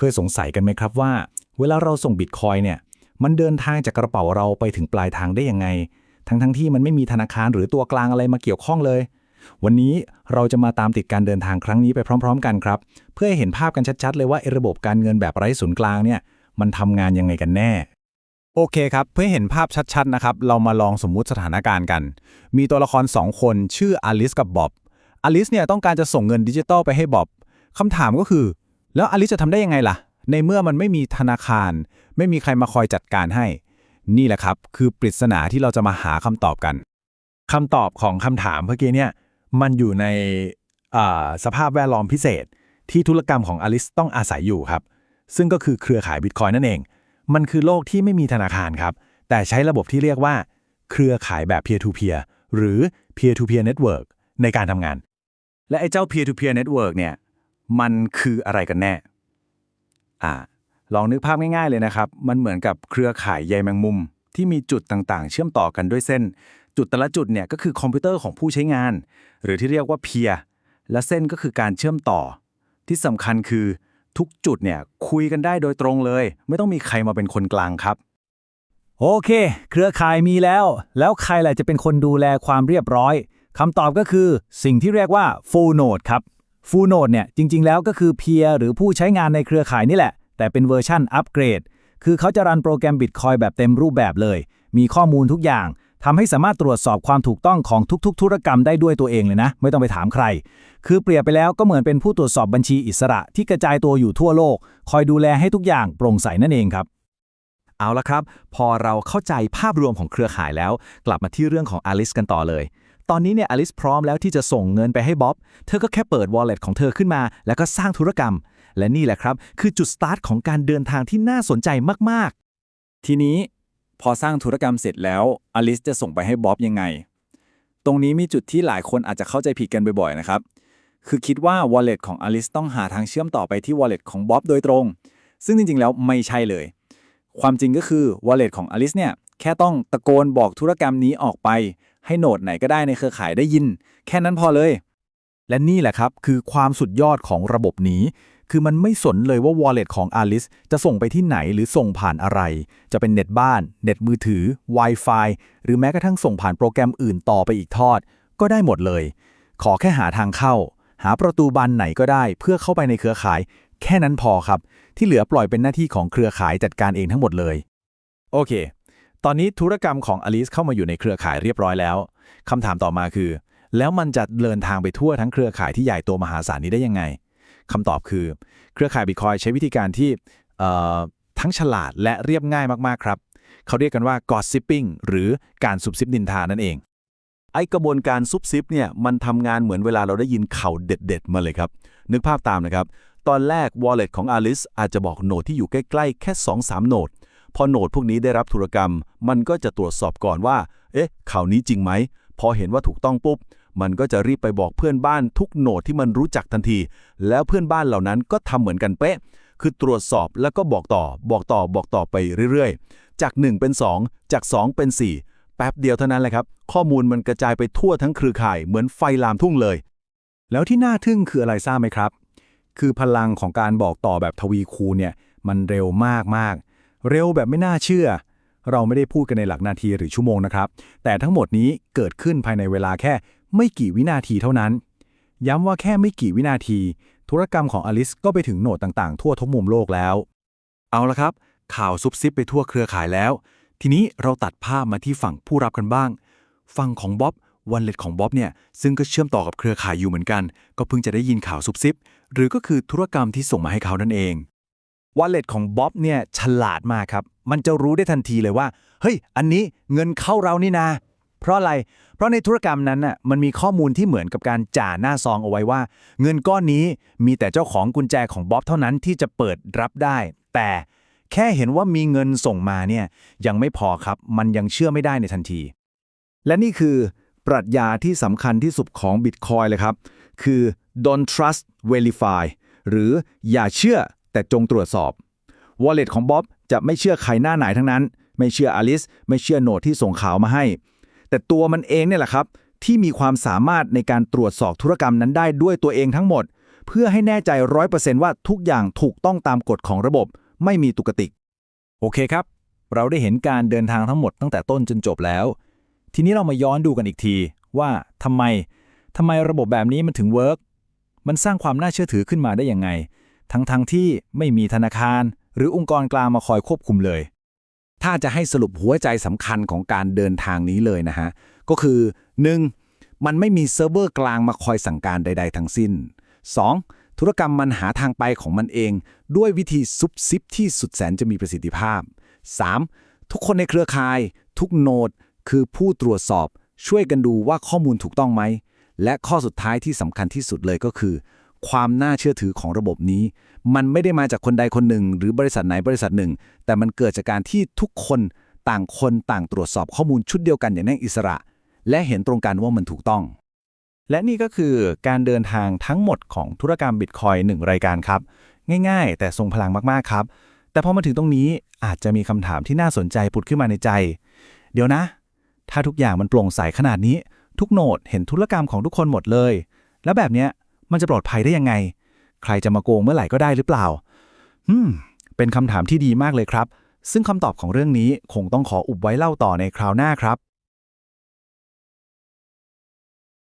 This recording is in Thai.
เคยสงสัยกันไหมครับว่า เวลาเราส่งบิตคอยเนี่ย มันเดินทางจากกระเป๋าเราไปถึงปลายทางได้ยังไง ทั้งทั้งๆที่มันไม่มีธนาคารหรือตัวกลางอะไรมาเกี่ยวข้องเลย วันนี้เราจะมาตามติดการเดินทางครั้งนี้ไปพร้อม ๆ กันครับ เพื่อให้เห็นภาพกันชัดๆ เลยว่าระบบการเงินแบบไร้ศูนย์กลางเนี่ย มันทำงานยังไงกันแน่ โอเคครับ เพื่อเห็นภาพชัดๆนะครับ เรามาลองสมมุติสถานการณ์กัน มีตัวละคร 2 คนชื่ออลิสกับบ๊อบอลิสเนี่ยต้องการจะส่งเงินดิจิตอลไปให้บ๊อบคำถามก็คือ แล้วอลิสจะทำได้ยังไงล่ะ ในเมื่อมันไม่มีธนาคาร ไม่มีใครมาคอยจัดการให้ นี่แหละครับ คือปริศนาที่เราจะมาหาคำตอบกันคำตอบของคำถามเมื่อกี้เนี่ยมันอยู่ในสภาพแวดล้อมพิเศษ ที่ธุรกรรมของอลิสต้องอาศัยอยู่ครับ ซึ่งก็คือเครือข่ายบิตคอยนั่นเอง มันคือโลกที่ไม่มีธนาคารครับ แต่ใช้ระบบที่เรียกว่า เครือข่ายแบบ peer to peer หรือ peer to peer network ในการทำงาน และไอ้เจ้า peer to peer network เนี่ย มันคืออะไรกันแน่ อ่า ลองนึกภาพง่ายๆเลยนะครับ มันเหมือนกับเครือข่ายใยแมงมุม ที่มีจุดต่างๆ เชื่อมต่อกันด้วยเส้น จุดแต่ละจุดเนี่ยก็คือคอมพิวเตอร์ของผู้ใช้งาน หรือที่เรียกว่า peer และเส้นก็คือการเชื่อมต่อ ที่สำคัญคือทุกจุดเนี่ยคุยกันได้โดยตรงเลย ไม่ต้องมีใครมาเป็นคนกลางครับ โอเค เครือข่ายมีแล้ว แล้วใครล่ะจะเป็นคนดูแลความเรียบร้อยคำตอบก็คือสิ่งที่เรียกว่า full node ครับ full node เนี่ยจริง ๆ แล้วก็คือเพียหรือผู้ใช้งานในเครือข่ายนี่แหละ แต่เป็นเวอร์ชั่นอัปเกรด คือเขาจะรันโปรแกรม Bitcoin แบบเต็มรูปแบบเลย มีข้อมูลทุกอย่างทำให้สามารถตรวจสอบความถูกต้องของทุก ๆ ธุรกรรมได้ด้วยตัวเองเลยนะ ไม่ต้องไปถามใคร คือเปรียบไปแล้วก็เหมือนเป็นผู้ตรวจสอบบัญชีอิสระที่กระจายตัวอยู่ทั่วโลก คอยดูแลให้ทุกอย่างโปร่งใสนั่นเองครับเอาละครับ พอเราเข้าใจภาพรวมของเครือข่ายแล้ว กลับมาที่เรื่องของอลิสกันต่อเลย ตอนนี้เนี่ยอลิสพร้อมแล้วที่จะส่งเงินไปให้บ๊อบ เธอก็แค่เปิด wallet ของเธอขึ้นมา แล้วก็สร้างธุรกรรม และนี่แหละครับ คือจุดสตาร์ทของการเดินทางที่น่าสนใจมากทีนี้พอสร้างธุรกรรมเสร็จแล้วอลิสจะส่งไปให้บ๊อบยังไง ตรงนี้มีจุดที่หลายคนอาจจะเข้าใจผิดกันบ่อยๆนะครับ คือคิดว่า wallet ของอลิสต้องหาทางเชื่อมต่อไปที่ wallet ของบ๊อบโดยตรง ซึ่งจริงๆแล้วไม่ใช่เลย ความจริงก็คือ wallet ของอลิสเนี่ย แค่ต้องตะโกนบอกธุรกรรมนี้ออกไป ให้โหนดไหนก็ได้ในเครือข่ายได้ยิน แค่นั้นพอเลย และนี่แหละครับ คือความสุดยอดของระบบนี้ คือมันไม่สนเลยว่า wallet ของ Alice จะส่งไปที่ไหนหรือส่งผ่านอะไร จะเป็นเน็ตบ้าน เน็ตมือถือ Wi-Fi หรือแม้กระทั่งส่งผ่านโปรแกรมอื่นต่อไปอีกทอด ก็ได้หมดเลย ขอแค่หาทางเข้า หาประตูบานไหนก็ได้ เพื่อเข้าไปในเครือข่าย แค่นั้นพอครับ ที่เหลือปล่อยเป็นหน้าที่ของเครือข่ายจัดการเองทั้งหมดเลย โอเค ตอนนี้ธุรกรรมของอลิสเข้ามาอยู่ในเครือข่ายเรียบร้อยแล้วคำถามต่อมาคือ แล้วมันจะเดินทางไปทั่วทั้งเครือข่ายที่ใหญ่โตมหาศาลนี้ได้ยังไงคำตอบคือ เครือข่ายบิตคอยใช้วิธีการที่ทั้งฉลาดและเรียบง่ายมากๆครับ เขาเรียกกันว่า gossiping หรือการซุบซิบนินทานั่นเอง ไอกระบวนการซุบซิบเนี่ยมันทำงานเหมือนเวลาเราได้ยินข่าวเด็ด ๆ มาเลยครับ นึกภาพตามนะครับ ตอนแรก wallet ของ Alice อาจจะบอกโหนดที่อยู่ใกล้ ๆ แค่ 2-3 โหนด พอโหนดพวกนี้ได้รับธุรกรรม มันก็จะตรวจสอบก่อนว่า เอ๊ะ ข่าวนี้จริงไหม พอเห็นว่าถูกต้องปุ๊บ มันก็จะรีบไปบอกเพื่อนบ้านทุกโหนดที่มันรู้จักทันที แล้วเพื่อนบ้านเหล่านั้นก็ทำเหมือนกันเป๊ะ คือตรวจสอบแล้วก็บอกต่อ บอกต่อ บอกต่อไปเรื่อยๆ จาก 1 เป็น 2 จาก 2 เป็น 4 แป๊บเดียวเท่านั้นแหละครับ ข้อมูลมันกระจายไปทั่วทั้งเครือข่ายเหมือนไฟลามทุ่งเลย แล้วที่น่าทึ่งคืออะไรทราบไหมครับ คือพลังของการบอกต่อแบบทวีคูณเนี่ย มันเร็วมากมากๆ เร็วแบบไม่น่าเชื่อ เราไม่ได้พูดกันในหลักนาทีหรือชั่วโมงนะครับ แต่ทั้งหมดนี้เกิดขึ้นภายในเวลาแค่ไม่กี่วินาทีเท่านั้น ย้ำว่าแค่ไม่กี่วินาที ธุรกรรมของอลิสก็ไปถึงโหนดต่างๆ ทั่วทุกมุมโลกแล้ว เอาละครับ ข่าวซุบซิบไปทั่วเครือข่ายแล้ว ทีนี้เราตัดภาพมาที่ฝั่งผู้รับกันบ้าง ฝั่งของบ๊อบวันเล็ตของบ๊อบเนี่ยซึ่งก็เชื่อมต่อกับเครือข่ายอยู่เหมือนกัน ก็เพิ่งจะได้ยินข่าวซุบซิบ หรือก็คือธุรกรรมที่ส่งมาให้เขานั่นเอง วอลเล็ตของบ๊อบเนี่ยฉลาดมากครับ มันจะรู้ได้ทันทีเลยว่า เฮ้ย อันนี้เงินเข้าเรานี่นา เพราะอะไร เพราะในธุรกรรมนั้นน่ะมันมีข้อมูลที่เหมือนกับการจ่าหน้าซองเอาไว้ว่า เงินก้อนนี้มีแต่เจ้าของกุญแจของบ๊อบเท่านั้นที่จะเปิดรับได้ แต่แค่เห็นว่ามีเงินส่งมาเนี่ยยังไม่พอครับ มันยังเชื่อไม่ได้ในทันที และนี่คือปรัชญาที่สำคัญที่สุดของ Bitcoin เลยครับ คือ don't trust verify หรืออย่าเชื่อ แต่จงตรวจสอบ Wallet ของบ๊อบจะไม่เชื่อใครหน้าไหนทั้งนั้น ไม่เชื่ออลิส ไม่เชื่อโนดที่ส่งข่าวมาให้ แต่ตัวมันเองเนี่ยแหละครับ ที่มีความสามารถในการตรวจสอบธุรกรรมนั้นได้ด้วยตัวเองทั้งหมด เพื่อให้แน่ใจร้อยเปอร์เซนต์ว่าทุกอย่างถูกต้องตามกฎของระบบ ไม่มีตุกติก โอเคครับ เราได้เห็นการเดินทางทั้งหมดตั้งแต่ต้นจนจบแล้ว ทีนี้เรามาย้อนดูกันอีกทีว่าทำไมทำไมระบบแบบนี้มันถึงเวิร์กมันสร้างความน่าเชื่อถือขึ้นมาได้ยังไง ทั้งๆทที่ไม่มีธนาคาร หรือองค์กรกลางมาคอยควบคุมเลย ถ้าจะให้สรุปหัวใจสำคัญของการเดินทางนี้เลยนะฮะ ก็คือ 1. มันไม่มีเซิร์ฟเวอร์กลางมาคอยสั่งการใด ๆ ทั้งสิ้น 2. ธุรกรรมมันหาทางไปของมันเอง ด้วยวิธีซุบซิบที่สุดแสนจะมีประสิทธิภาพ 3. ทุกคนในเครือข่าย ทุกโนด คือผู้ตรวจสอบ ช่วยกันดูว่าข้อมูลถูกต้องไหมและข้อสุดท้ายที่สำคัญที่สุดเลยก็คือ ความน่าเชื่อถือของระบบนี้ มันไม่ได้มาจากคนใดคนหนึ่ง หรือบริษัทไหนบริษัทหนึ่ง แต่มันเกิดจากการที่ทุกคนต่างคนต่างตรวจสอบข้อมูลชุดเดียวกันอย่างแน่อิสระ และเห็นตรงกันว่ามันถูกต้อง และนี่ก็คือการเดินทางทั้งหมดของธุรกรรมบิตคอยหนึ่งรายการครับ ง่าย ๆ แต่ทรงพลังมากๆครับ แต่พอมาถึงตรงนี้อาจจะมีคำถามที่น่าสนใจผุดขึ้นมาในใจ เดี๋ยวนะ ถ้าทุกอย่างมันโปร่งใสขนาดนี้ ทุกโนดเห็นธุรกรรมของทุกคนหมดเลย แล้วแบบเนี้ย มันจะปลอดภัยได้ยังไง ใครจะมาโกงเมื่อไหร่ก็ได้หรือเปล่าอืมเป็นคำถามที่ดีมากเลยครับ ซึ่งคำตอบของเรื่องนี้คงต้องขออุบไว้เล่าต่อในคราวหน้าครับ